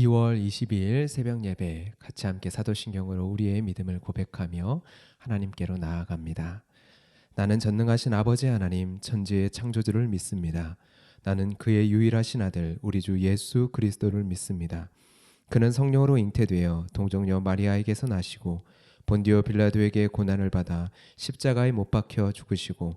2월 22일 새벽 예배 같이 함께 사도신경으로 우리의 믿음을 고백하며 하나님께로 나아갑니다. 나는 전능하신 아버지 하나님 천지의 창조주를 믿습니다. 나는 그의 유일하신 아들 우리 주 예수 그리스도를 믿습니다. 그는 성령으로 잉태되어 동정녀 마리아에게서 나시고 본디오 빌라도에게 고난을 받아 십자가에 못 박혀 죽으시고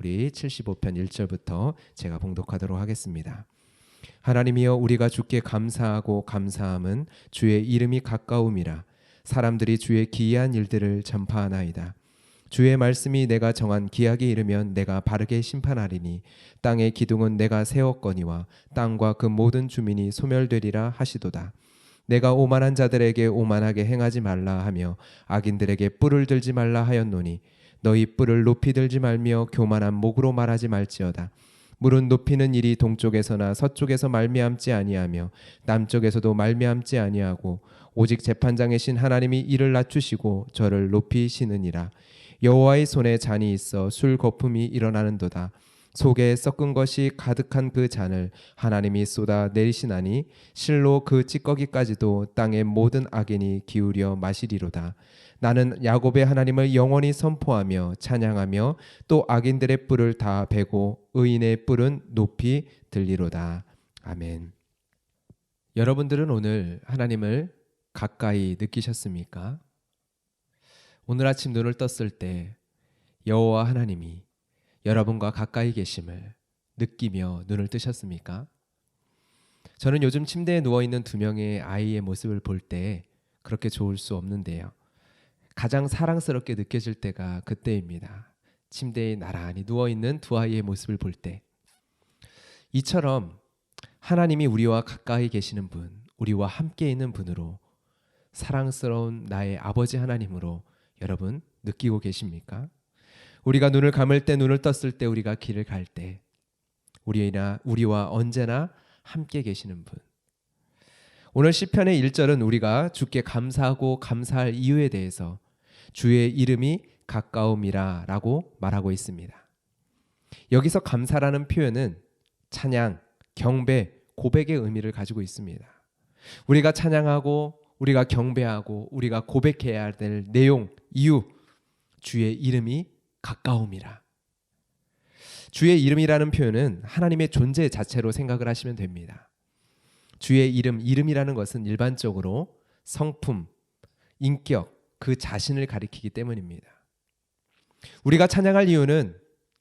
우리 75편 1절부터 제가 봉독하도록 하겠습니다. 하나님이여 우리가 주께 감사하고 감사함은 주의 이름이 가까움이라 사람들이 주의 기이한 일들을 전파하나이다. 주의 말씀이 내가 정한 기약이 이르면 내가 바르게 심판하리니 땅의 기둥은 내가 세웠거니와 땅과 그 모든 주민이 소멸되리라 하시도다. 내가 오만한 자들에게 오만하게 행하지 말라 하며 악인들에게 뿔을 들지 말라 하였노니 너희 뿔을 높이 들지 말며 교만한 목으로 말하지 말지어다. 물은 높이는 일이 동쪽에서나 서쪽에서 말미암지 아니하며 남쪽에서도 말미암지 아니하고 오직 재판장의 신 하나님이 이를 낮추시고 저를 높이시느니라. 여호와의 손에 잔이 있어 술 거품이 일어나는도다. 속에 섞은 것이 가득한 그 잔을 하나님이 쏟아 내리시나니 실로 그 찌꺼기까지도 땅의 모든 악인이 기울여 마시리로다. 나는 야곱의 하나님을 영원히 선포하며 찬양하며 또 악인들의 뿔을 다 베고 의인의 뿔은 높이 들리로다. 아멘. 여러분들은 오늘 하나님을 가까이 느끼셨습니까? 오늘 아침 눈을 떴을 때 여호와 하나님이 여러분과 가까이 계심을 느끼며 눈을 뜨셨습니까? 저는 요즘 침대에 누워 있는 두 명의 아이의 모습을 볼 때 그렇게 좋을 수 없는데요. 가장 사랑스럽게 느껴질 때가 그때입니다. 침대에 나란히 누워 있는 두 아이의 모습을 볼 때. 이처럼 하나님이 우리와 가까이 계시는 분, 우리와 함께 있는 분으로 사랑스러운 나의 아버지 하나님으로 여러분 느끼고 계십니까? 우리가 눈을 감을 때 눈을 떴을 때 우리가 길을 갈 때 우리나 우리와 언제나 함께 계시는 분. 오늘 시편의 1절은 우리가 주께 감사하고 감사할 이유에 대해서 주의 이름이 가까움이라라고 말하고 있습니다. 여기서 감사라는 표현은 찬양, 경배, 고백의 의미를 가지고 있습니다. 우리가 찬양하고 우리가 경배하고 우리가 고백해야 될 내용, 이유, 주의 이름이 가까움이라. 주의 이름이라는 표현은 하나님의 존재 자체로 생각을 하시면 됩니다. 주의 이름, 이름이라는 것은 일반적으로 성품, 인격, 그 자신을 가리키기 때문입니다. 우리가 찬양할 이유는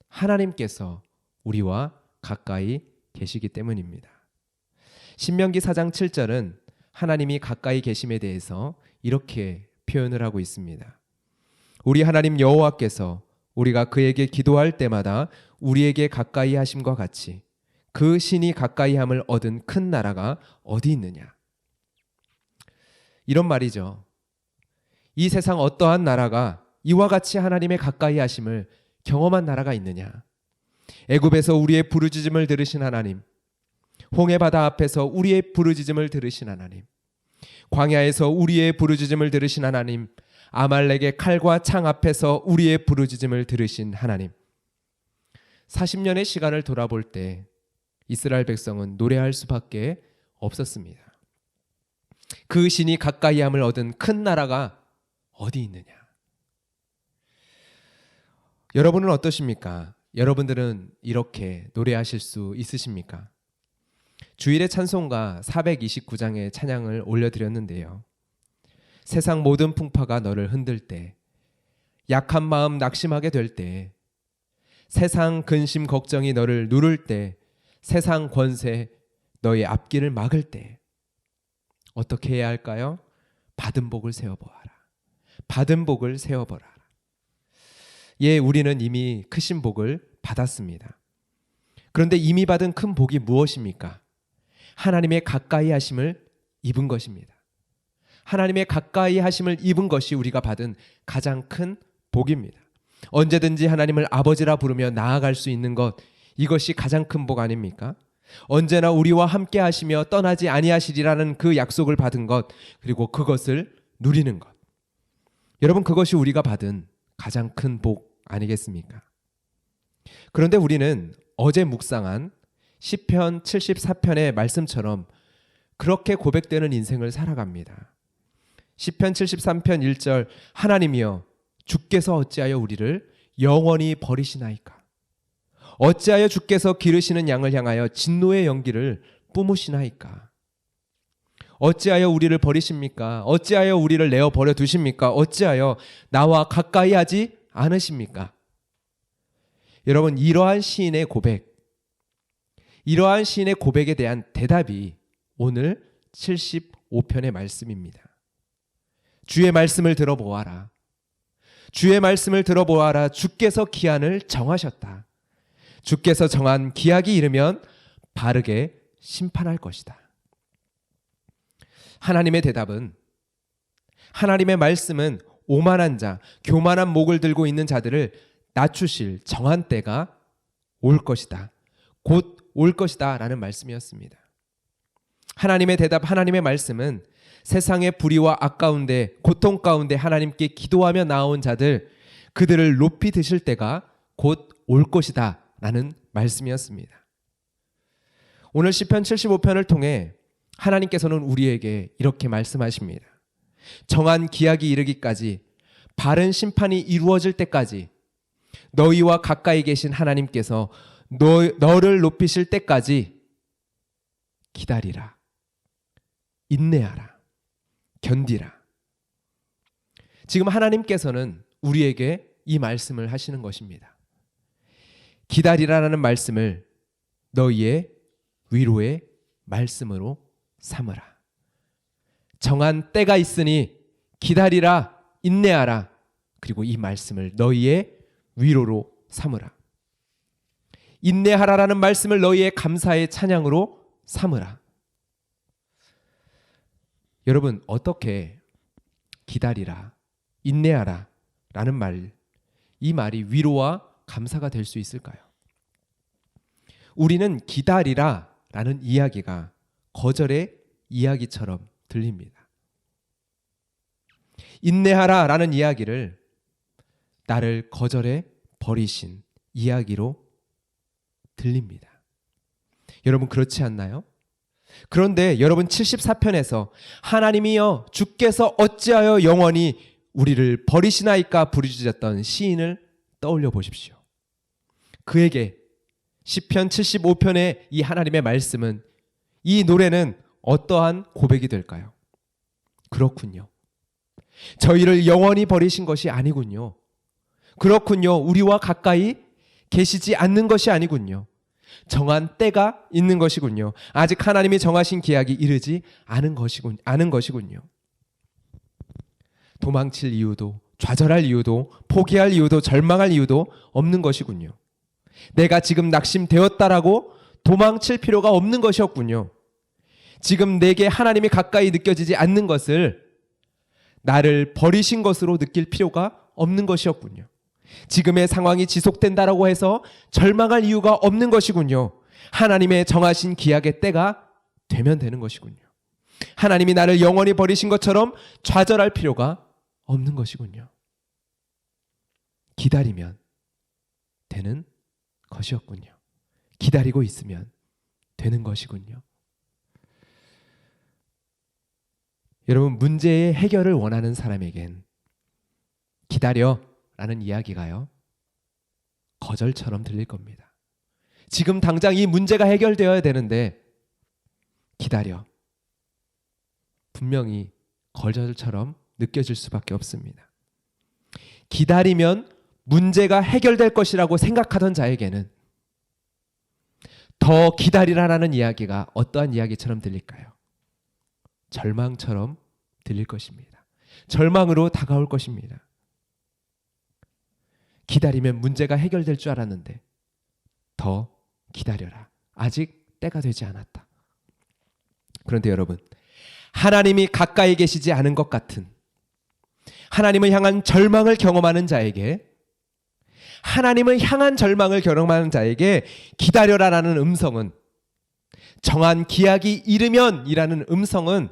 하나님께서 우리와 가까이 계시기 때문입니다. 신명기 4장 7절은 하나님이 가까이 계심에 대해서 이렇게 표현을 하고 있습니다. 우리 하나님 여호와께서 우리가 그에게 기도할 때마다 우리에게 가까이 하심과 같이 그 신이 가까이 함을 얻은 큰 나라가 어디 있느냐? 이런 말이죠. 이 세상 어떠한 나라가 이와 같이 하나님의 가까이 하심을 경험한 나라가 있느냐? 애굽에서 우리의 부르짖음을 들으신 하나님, 홍해 바다 앞에서 우리의 부르짖음을 들으신 하나님, 광야에서 우리의 부르짖음을 들으신 하나님, 아말렉의 칼과 창 앞에서 우리의 부르짖음을 들으신 하나님. 40년의 시간을 돌아볼 때 이스라엘 백성은 노래할 수밖에 없었습니다. 그 신이 가까이 함을 얻은 큰 나라가 어디 있느냐? 여러분은 어떠십니까? 여러분들은 이렇게 노래하실 수 있으십니까? 주일의 찬송가 429장의 찬양을 올려드렸는데요. 세상 모든 풍파가 너를 흔들 때, 약한 마음 낙심하게 될 때, 세상 근심 걱정이 너를 누를 때, 세상 권세 너의 앞길을 막을 때, 어떻게 해야 할까요? 받은 복을 세워보아라. 받은 복을 세워보라. 예, 우리는 이미 크신 복을 받았습니다. 그런데 이미 받은 큰 복이 무엇입니까? 하나님의 가까이 하심을 입은 것입니다. 하나님의 가까이 하심을 입은 것이 우리가 받은 가장 큰 복입니다. 언제든지 하나님을 아버지라 부르며 나아갈 수 있는 것 이것이 가장 큰 복 아닙니까? 언제나 우리와 함께 하시며 떠나지 아니하시리라는 그 약속을 받은 것 그리고 그것을 누리는 것. 여러분 그것이 우리가 받은 가장 큰 복 아니겠습니까? 그런데 우리는 어제 묵상한 시편 74편의 말씀처럼 그렇게 고백되는 인생을 살아갑니다. 시편 73편 1절 하나님이여 주께서 어찌하여 우리를 영원히 버리시나이까? 어찌하여 주께서 기르시는 양을 향하여 진노의 연기를 뿜으시나이까? 어찌하여 우리를 버리십니까? 어찌하여 우리를 내어 버려 두십니까? 어찌하여 나와 가까이 하지 않으십니까? 여러분 이러한 시인의 고백 이러한 시인의 고백에 대한 대답이 오늘 75편의 말씀입니다. 주의 말씀을 들어보아라. 주의 말씀을 들어보아라. 주께서 기한을 정하셨다. 주께서 정한 기약이 이르면 바르게 심판할 것이다. 하나님의 대답은 하나님의 말씀은 오만한 자, 교만한 목을 들고 있는 자들을 낮추실 정한 때가 올 것이다. 곧 올 것이다. 라는 말씀이었습니다. 하나님의 대답, 하나님의 말씀은 세상의 불의와 악 가운데, 고통 가운데 하나님께 기도하며 나온 자들, 그들을 높이 드실 때가 곧 올 것이다. 라는 말씀이었습니다. 오늘 시편 75편을 통해 하나님께서는 우리에게 이렇게 말씀하십니다. 정한 기약이 이르기까지 바른 심판이 이루어질 때까지 너희와 가까이 계신 하나님께서 너, 너를 높이실 때까지 기다리라. 인내하라. 견디라. 지금 하나님께서는 우리에게 이 말씀을 하시는 것입니다. 기다리라라는 말씀을 너희의 위로의 말씀으로 삼으라. 정한 때가 있으니 기다리라, 인내하라. 그리고 이 말씀을 너희의 위로로 삼으라. 인내하라라는 말씀을 너희의 감사의 찬양으로 삼으라. 여러분 어떻게 기다리라, 인내하라 라는 말, 이 말이 위로와 감사가 될 수 있을까요? 우리는 기다리라 라는 이야기가 거절의 이야기처럼 들립니다. 인내하라 라는 이야기를 나를 거절해 버리신 이야기로 들립니다. 여러분 그렇지 않나요? 그런데 여러분 74편에서 하나님이여 주께서 어찌하여 영원히 우리를 버리시나이까 부르짖었던 시인을 떠올려 보십시오. 그에게 시편 75편의 이 하나님의 말씀은 이 노래는 어떠한 고백이 될까요? 그렇군요. 저희를 영원히 버리신 것이 아니군요. 그렇군요. 우리와 가까이 계시지 않는 것이 아니군요. 정한 때가 있는 것이군요. 아직 하나님이 정하신 계약이 이르지 않은 것이군, 않은 것이군요. 도망칠 이유도, 좌절할 이유도, 포기할 이유도, 절망할 이유도 없는 것이군요. 내가 지금 낙심되었다라고 도망칠 필요가 없는 것이었군요. 지금 내게 하나님이 가까이 느껴지지 않는 것을 나를 버리신 것으로 느낄 필요가 없는 것이었군요. 지금의 상황이 지속된다라고 해서 절망할 이유가 없는 것이군요. 하나님의 정하신 기약의 때가 되면 되는 것이군요. 하나님이 나를 영원히 버리신 것처럼 좌절할 필요가 없는 것이군요. 기다리면 되는 것이었군요. 기다리고 있으면 되는 것이군요. 여러분, 문제의 해결을 원하는 사람에겐 기다려 라는 이야기가요. 거절처럼 들릴 겁니다. 지금 당장 이 문제가 해결되어야 되는데 기다려. 분명히 거절처럼 느껴질 수밖에 없습니다. 기다리면 문제가 해결될 것이라고 생각하던 자에게는 더 기다리라라는 이야기가 어떠한 이야기처럼 들릴까요? 절망처럼 들릴 것입니다. 절망으로 다가올 것입니다. 기다리면 문제가 해결될 줄 알았는데 더 기다려라. 아직 때가 되지 않았다. 그런데 여러분, 하나님이 가까이 계시지 않은 것 같은 하나님을 향한 절망을 경험하는 자에게 하나님을 향한 절망을 경험하는 자에게 기다려라라는 음성은 정한 기약이 이르면이라는 음성은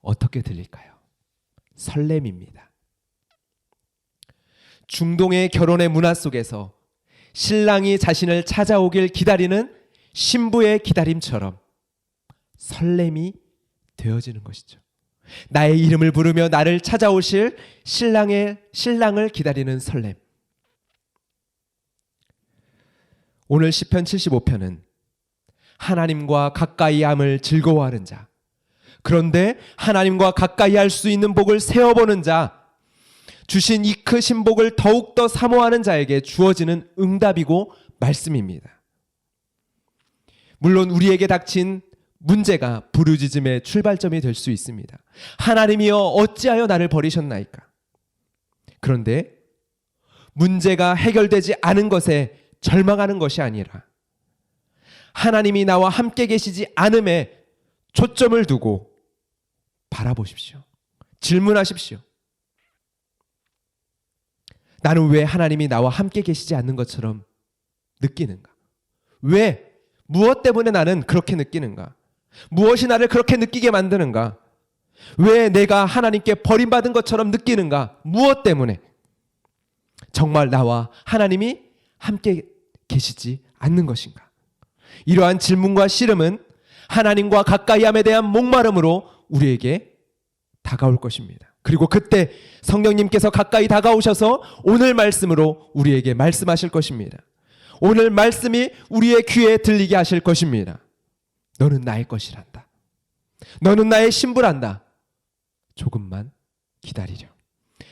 어떻게 들릴까요? 설렘입니다. 중동의 결혼의 문화 속에서 신랑이 자신을 찾아오길 기다리는 신부의 기다림처럼 설렘이 되어지는 것이죠. 나의 이름을 부르며 나를 찾아오실 신랑의 신랑을 기다리는 설렘. 오늘 시편 75편은 하나님과 가까이 함을 즐거워하는 자. 그런데 하나님과 가까이 할 수 있는 복을 세어보는 자. 주신 이 크신 복을 더욱더 사모하는 자에게 주어지는 응답이고 말씀입니다. 물론 우리에게 닥친 문제가 부르짖음의 출발점이 될 수 있습니다. 하나님이여 어찌하여 나를 버리셨나이까? 그런데 문제가 해결되지 않은 것에 절망하는 것이 아니라 하나님이 나와 함께 계시지 않음에 초점을 두고 바라보십시오. 질문하십시오. 나는 왜 하나님이 나와 함께 계시지 않는 것처럼 느끼는가? 왜? 무엇 때문에 나는 그렇게 느끼는가? 무엇이 나를 그렇게 느끼게 만드는가? 왜 내가 하나님께 버림받은 것처럼 느끼는가? 무엇 때문에? 정말 나와 하나님이 함께 계시지 않는 것인가? 이러한 질문과 씨름은 하나님과 가까이함에 대한 목마름으로 우리에게 다가올 것입니다. 그리고 그때 성령님께서 가까이 다가오셔서 오늘 말씀으로 우리에게 말씀하실 것입니다. 오늘 말씀이 우리의 귀에 들리게 하실 것입니다. 너는 나의 것이란다. 너는 나의 신부란다. 조금만 기다리려.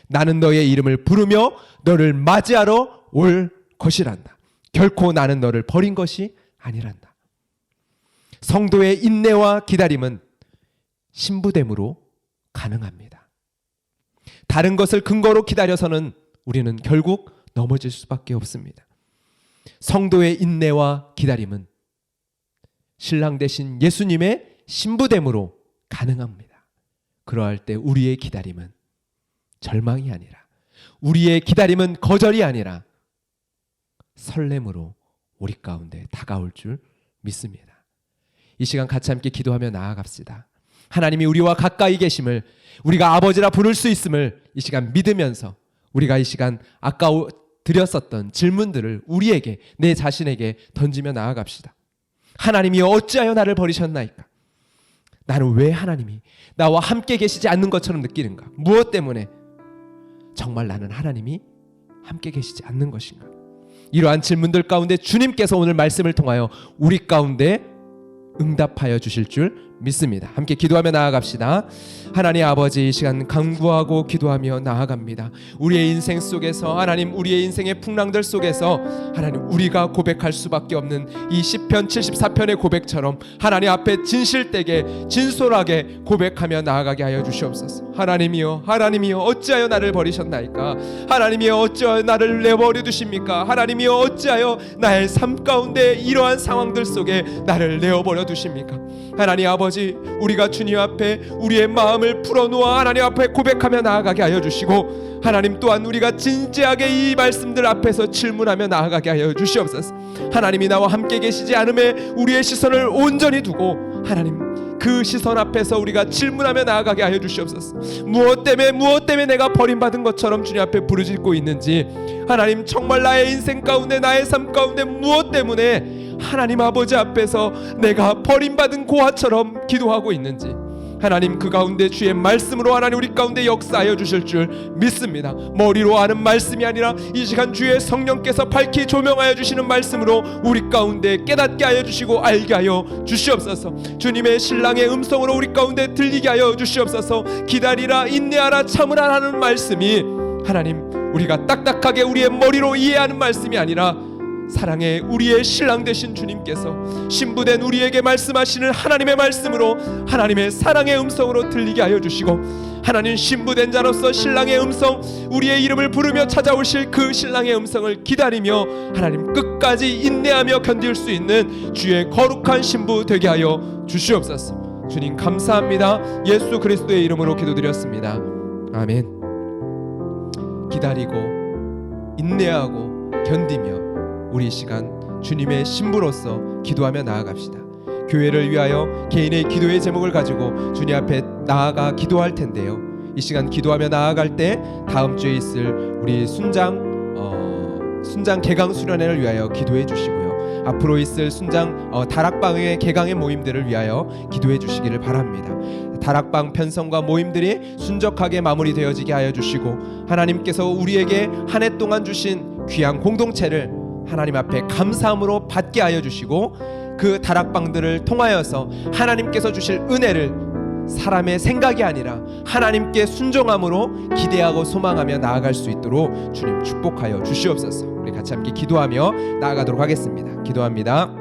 나는 너의 이름을 부르며 너를 맞이하러 올 것이란다. 결코 나는 너를 버린 것이 아니란다. 성도의 인내와 기다림은 신부됨으로 가능합니다. 다른 것을 근거로 기다려서는 우리는 결국 넘어질 수밖에 없습니다. 성도의 인내와 기다림은 신랑 대신 예수님의 신부됨으로 가능합니다. 그러할 때 우리의 기다림은 절망이 아니라 우리의 기다림은 거절이 아니라 설렘으로 우리 가운데 다가올 줄 믿습니다. 이 시간 같이 함께 기도하며 나아갑시다. 하나님이 우리와 가까이 계심을 우리가 아버지라 부를 수 있음을 이 시간 믿으면서 우리가 이 시간 아까 드렸었던 질문들을 우리에게 내 자신에게 던지며 나아갑시다. 하나님이 어찌하여 나를 버리셨나이까? 나는 왜 하나님이 나와 함께 계시지 않는 것처럼 느끼는가? 무엇 때문에 정말 나는 하나님이 함께 계시지 않는 것인가? 이러한 질문들 가운데 주님께서 오늘 말씀을 통하여 우리 가운데 응답하여 주실 줄 믿습니다. 함께 기도하며 나아갑시다. 하나님 아버지 이 시간 간구하고 기도하며 나아갑니다. 우리의 인생 속에서 하나님 우리의 인생의 풍랑들 속에서 하나님 우리가 고백할 수밖에 없는 이 시편 74편의 고백처럼 하나님 앞에 진실되게 진솔하게 고백하며 나아가게 하여 주시옵소서. 하나님이여 하나님이여 어찌하여 나를 버리셨나이까? 하나님이여 어찌하여 나를 내버려 두십니까? 하나님이여 어찌하여 나의 삶 가운데 이러한 상황들 속에 나를 내어버려 두십니까? 하나님 아버지 우리가 주님 앞에 우리의 마음을 풀어놓아 하나님 앞에 고백하며 나아가게 하여 주시고 하나님 또한 우리가 진지하게 이 말씀들 앞에서 질문하며 나아가게 하여 주시옵소서. 하나님이 나와 함께 계시지 않음에 우리의 시선을 온전히 두고 하나님 그 시선 앞에서 우리가 질문하며 나아가게 하여 주시옵소서. 무엇 때문에 무엇 때문에 내가 버림받은 것처럼 주님 앞에 부르짖고 있는지 하나님 정말 나의 인생 가운데 나의 삶 가운데 무엇 때문에 하나님 아버지 앞에서 내가 버림받은 고아처럼 기도하고 있는지 하나님 그 가운데 주의 말씀으로 하나님 우리 가운데 역사하여 주실 줄 믿습니다. 머리로 아는 말씀이 아니라 이 시간 주의 성령께서 밝히 조명하여 주시는 말씀으로 우리 가운데 깨닫게 하여 주시고 알게 하여 주시옵소서. 주님의 신랑의 음성으로 우리 가운데 들리게 하여 주시옵소서. 기다리라 인내하라 참으라 하는 말씀이 하나님 우리가 딱딱하게 우리의 머리로 이해하는 말씀이 아니라 사랑의 우리의 신랑 되신 주님께서 신부된 우리에게 말씀하시는 하나님의 말씀으로 하나님의 사랑의 음성으로 들리게 하여 주시고 하나님 신부된 자로서 신랑의 음성 우리의 이름을 부르며 찾아오실 그 신랑의 음성을 기다리며 하나님 끝까지 인내하며 견딜 수 있는 주의 거룩한 신부 되게 하여 주시옵소서. 주님 감사합니다. 예수 그리스도의 이름으로 기도드렸습니다. 아멘. 기다리고 인내하고 견디며 우리 이 시간 주님의 신부로서 기도하며 나아갑시다. 교회를 위하여 개인의 기도의 제목을 가지고 주님 앞에 나아가 기도할 텐데요. 이 시간 기도하며 나아갈 때 다음 주에 있을 우리 순장 어, 순장 개강 수련회를 위하여 기도해 주시고요. 앞으로 있을 순장 어, 다락방의 개강의 모임들을 위하여 기도해 주시기를 바랍니다. 다락방 편성과 모임들이 순적하게 마무리되어지게 하여 주시고 하나님께서 우리에게 한 해 동안 주신 귀한 공동체를 하나님 앞에 감사함으로 받게 하여 주시고 그 다락방들을 통하여서 하나님께서 주실 은혜를 사람의 생각이 아니라 하나님께 순종함으로 기대하고 소망하며 나아갈 수 있도록 주님 축복하여 주시옵소서. 우리 같이 함께 기도하며 나아가도록 하겠습니다. 기도합니다.